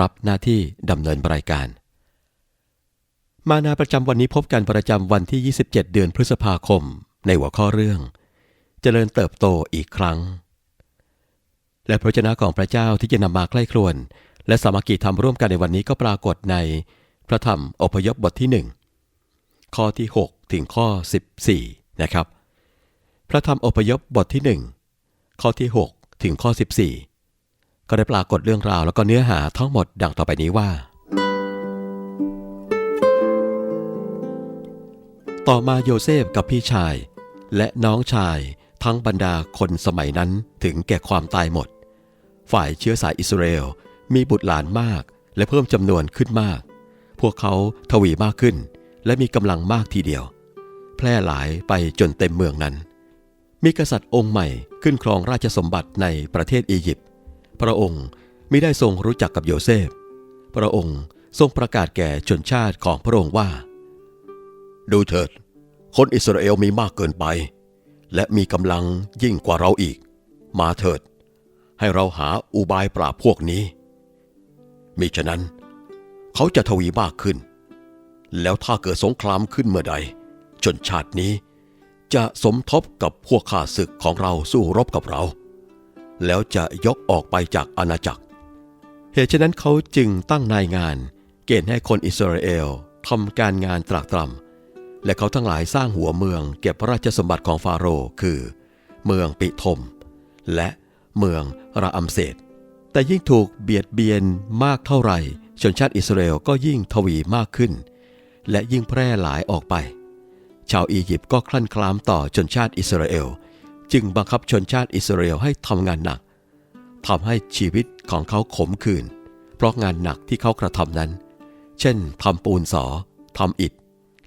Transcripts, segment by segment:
รับหน้าที่ดำเนินรายการ มานาประจำวันนี้พบกันประจำวันที่ 27 เดือนพฤษภาคม ในหัวข้อเรื่อง เจริญเติบโตอีกครั้ง และพระเจ้าของพระเจ้าที่จะนำมาใกล้ครวน และสามัคคีทำร่วมกันในวันนี้ก็ปรากฏใน พระธรรมอพยพบทที่หนึ่งข้อที่ 6 ถึงข้อ 14 นะครับ พระธรรมอพยพบทที่ 1 ข้อที่ 6 ถึงข้อ 14 ก็ได้ปรากฏเรื่องราวแล้วก็เนื้อหาทั้งหมดดังต่อไปนี้ว่า ต่อมาโยเซฟกับพี่ชาย และน้องชายทั้งบรรดาคนสมัยนั้นถึงแก่ความตายหมด ฝ่ายเชื้อสายอิสราเอลมีบุตรหลานมาก และเพิ่มจำนวนขึ้นมาก พวกเขาทวีมากขึ้น และมีกำลังมากทีเดียว แพร่หลายไปจนเต็มเมืองนั้น มีกษัตริย์องค์ใหม่ขึ้นครองราชสมบัติในประเทศอียิปต์ พระองค์ไม่ได้ทรงรู้จักกับโยเซฟ พระองค์ทรงประกาศแก่ชนชาติของพระองค์ว่า ดูเถิด คนอิสราเอลมีมากเกินไป และมีกำลังยิ่งกว่าเราอีก มาเถิด ให้เราหาอุบายปราบพวกนี้ มิฉะนั้น เขาจะทวีมากขึ้น แล้วถ้าเกิดสงครามขึ้นเมื่อใด ชนชาตินี้จะสมทบกับพวกข้าศึกของเราสู้รบกับเรา แล้วจะยกออกไปจากอาณาจักร เหตุฉะนั้นเขาจึงตั้งนายงาน เกณฑ์ให้คนอิสราเอลทำการงานตรากตรำและเขาทั้งหลายสร้างหัวเมืองเก็บพระราชสมบัติของฟาโรห์คือ เมืองปิทม และเมืองราอัมเซดแต่ยิ่งถูกเบียดเบียนมากเท่าไหร่ชนชาติอิสราเอลก็ยิ่งทวีมากขึ้น และยิ่งแพร่หลายออกไป ชาวอียิปต์ก็คลั่นคลามต่อชนชาติอิสราเอล จึงบังคับชนชาติอิสราเอลให้ทำงานหนักทำให้ชีวิตของเขาขมขื่นเพราะงานหนักที่เขากระทำนั้น เช่นทำปูนสอทำอิฐ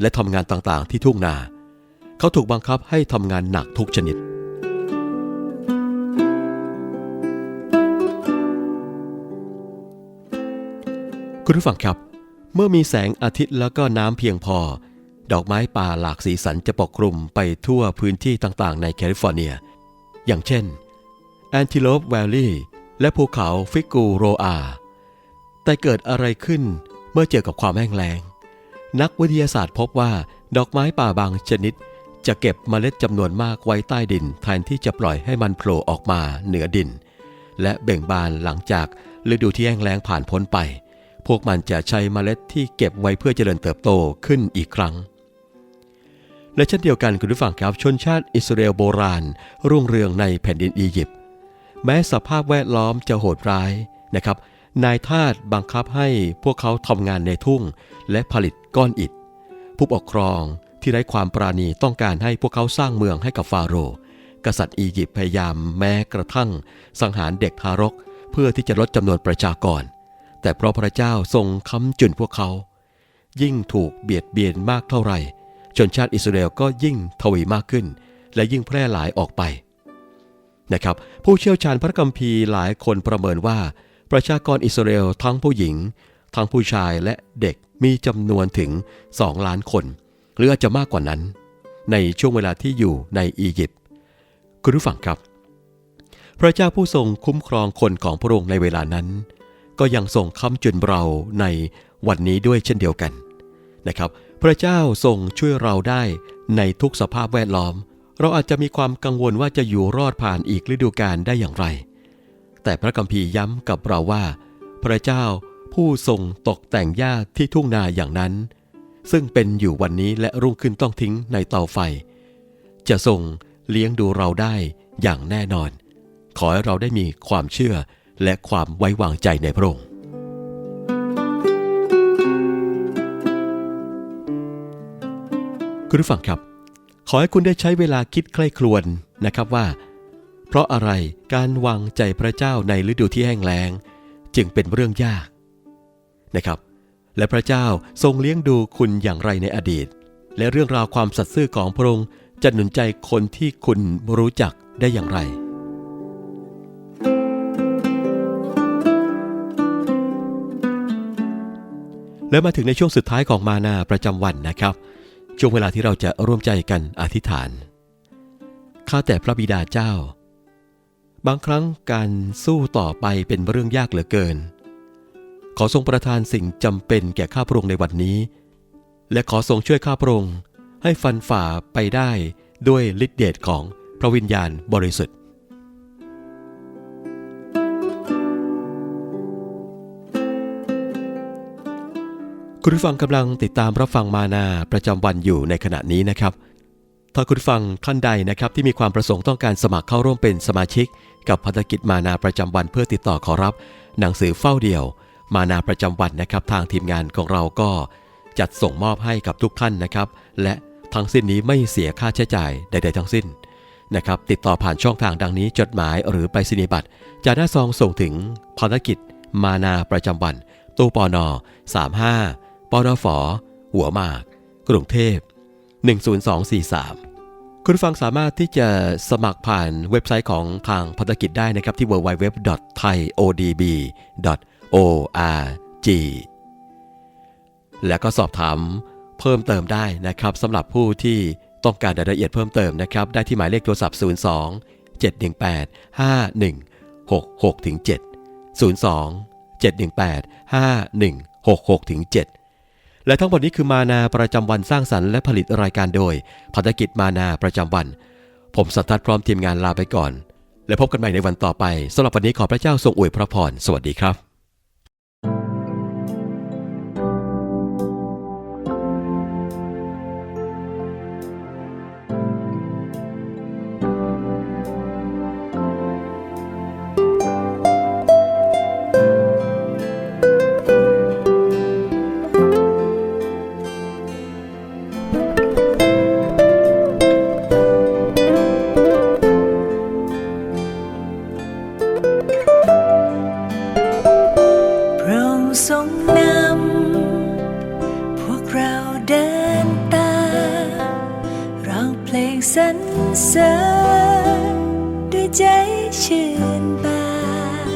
และทำงานต่างๆ ที่ทุ่งนา เขาถูกบังคับให้ทำงานหนักทุกชนิด คุณผู้ฟังครับ เมื่อมีแสงอาทิตย์แล้วก็น้ำเพียงพอ ดอกไม้ป่าหลากสีสันจะปกคลุมไปทั่วพื้นที่ต่างๆ ในแคลิฟอร์เนีย อย่างเช่นแอนติโลปแวลลี่และภูเขาฟิกูโรอา แต่เกิดอะไรขึ้นเมื่อเจอกับความแห้งแล้ง นักวิทยาศาสตร์พบว่าดอกไม้ป่าบางชนิด จะเก็บเมล็ดจำนวนมากไว้ใต้ดิน แทนที่จะปล่อยให้มันโผล่ออกมาเหนือดิน และเบ่งบานหลังจากฤดูที่แห้งแล้งผ่านพ้นไป พวกมันจะใช้เมล็ดที่เก็บไว้เพื่อเจริญเติบโตขึ้นอีกครั้ง และเช่นเดียวกันคุณผู้ฟังครับชนชาติอิสราเอลโบราณ รุ่งเรืองในแผ่นดินอียิปต์แม้สภาพแวดล้อมจะโหดร้ายนะครับ นายทาสบังคับให้พวกเขาทำงานในทุ่ง และผลิตก้อนอิฐ ผู้ปกครองที่ไร้ความปราณีต้องการให้พวกเขาสร้างเมืองให้กับฟาโรห์กษัตริย์อียิปต์พยายามแม้กระทั่ง สังหารเด็กทารก เพื่อที่จะลดจำนวนประชากร แต่เพราะพระเจ้าทรงค้ำจุนพวกเขา ยิ่งถูกเบียดเบียนมากเท่าไหร่ ชนชาติอิสราเอลก็ยิ่งทวีมากขึ้น และยิ่งแพร่หลายออกไปนะครับผู้เชี่ยวชาญพระคัมภีร์หลายคนประเมินว่า ประชากรอิสราเอลทั้งผู้หญิง ทั้งผู้ชายและเด็กมีจำนวนถึง 2 ล้านคน หรืออาจจะมากกว่านั้น ในช่วงเวลาที่อยู่ในอียิปต์คุณผู้ฟังครับ พระเจ้าผู้ทรงคุ้มครองคนของพระองค์ในเวลานั้น ก็ยังทรงค้ำจุนเราในวันนี้ด้วยเช่นเดียวกันนะครับ พระเจ้าทรงช่วยเราได้ในทุกสภาพแวดล้อม เราอาจจะมีความกังวลว่าจะอยู่รอดผ่านอีกฤดูกาลได้อย่างไร แต่พระคัมภีร์ย้ำกับเราว่า พระเจ้าผู้ทรงตกแต่งหญ้าที่ทุ่งนาอย่างนั้น ซึ่งเป็นอยู่วันนี้และรุ่งขึ้นต้องทิ้งในเตาไฟ จะทรงเลี้ยงดูเราได้อย่างแน่นอน ขอให้เราได้มีความเชื่อและความไว้วางใจในพระองค์ คุณผู้ฟังครับ ขอให้คุณได้ใช้เวลาคิดใคร่ครวญนะครับว่า เพราะอะไรการวางใจพระเจ้าในฤดูที่แห้งแล้ง จึงเป็นเรื่องยากนะครับ และพระเจ้าทรงเลี้ยงดูคุณอย่างไรในอดีต และเรื่องราวความสัตย์ซื่อของพระองค์จะหนุนใจคนที่คุณรู้จักได้อย่างไรและมาถึงในช่วงสุดท้ายของมานาประจำวันนะครับ ช่วงเวลาที่เราจะร่วมใจกันอธิษฐาน ข้าแต่พระบิดาเจ้า บางครั้งการสู้ต่อไปเป็นเรื่องยากเหลือเกิน ขอทรงประทานสิ่งจำเป็นแก่ข้าพระองค์ในวันนี้ และขอทรงช่วยข้าพระองค์ให้ฟันฝ่าไปได้ด้วยฤทธิเดชของพระวิญญาณบริสุทธิ์ คุณผู้ฟังกำลังติดตามรับฟังมานาประจำวันอยู่ในขณะนี้นะครับ ถ้าคุณฟังท่านใดนะครับที่มีความประสงค์ต้องการสมัครเข้าร่วมเป็นสมาชิก กับพันธกิจมานาประจำวันเพื่อติดต่อขอรับ หนังสือเฝ้าเดี่ยว มานาประจำวันนะครับ ทางทีมงานของเราก็ จัดส่งมอบให้กับทุกท่านนะครับ และทั้งสิ้นนี้ไม่เสียค่าใช้จ่ายใด ๆ ทั้งสิ้นนะครับติดต่อผ่านช่องทางดังนี้จดหมายหรือไปรษณียบัตรจากหน้าซองส่งถึงภารกิจ มานาประจำวันตู้ปอนอ35 ปอนฝหัวหมาก กรุงเทพ 10243 คุณฟังสามารถที่จะสมัครผ่านเว็บไซต์ของทางพัฒกิจได้นะครับที่ www.thaiodb.org และก็สอบถามเพิ่มเติมได้นะครับสำหรับผู้ที่ต้องการรายละเอียดเพิ่มเติมนะครับ ได้ที่หมายเลขโทรศัพท์ 02 718 5166ถึง7 02 718 5166ถึง7 และทั้งหมดนี้คือมานาประจำวันสร้างสรรค์และผลิตรายการโดยพันธกิจมานาประจำวัน ผมสัทธัศน์พร้อมทีมงานลาไปก่อน และพบกันใหม่ในวันต่อไปสำหรับวันนี้ขอพระเจ้าทรงอวยพระพรสวัสดีครับ ทรงนำ พวกเราเดินตามร้องเพลงสรรเสริญด้วยใจชื่นบาน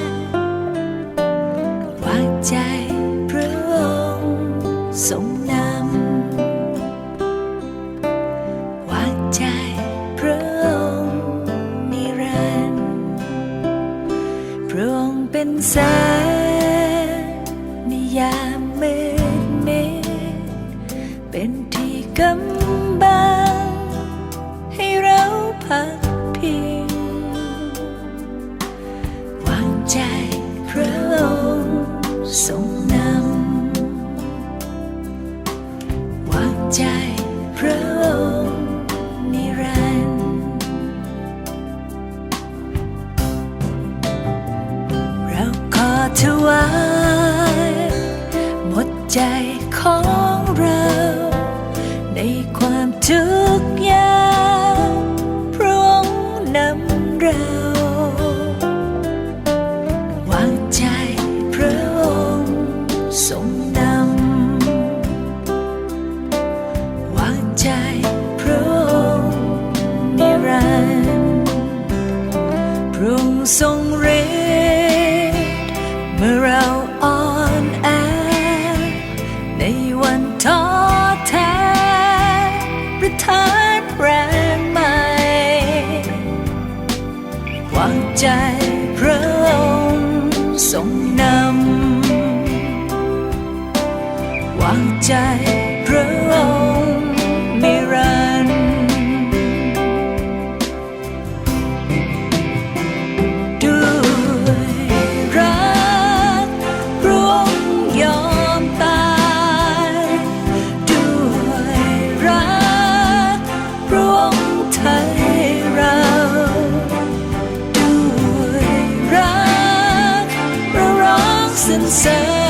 วางใจพระองค์ทรงนำวางใจพระองค์นิรันดร์พระองค์เป็นแสง ทรงนำวางใจพระองค์นิรันดร์เราขอถวายหมดใจของเรา ในความทุกข์ยากพระองค์นำเรา อเราอ่อนแอ ในวันท้อแท้ ประทานแรงใหม่วางใจพระองค์ทรงนำวางใจ and.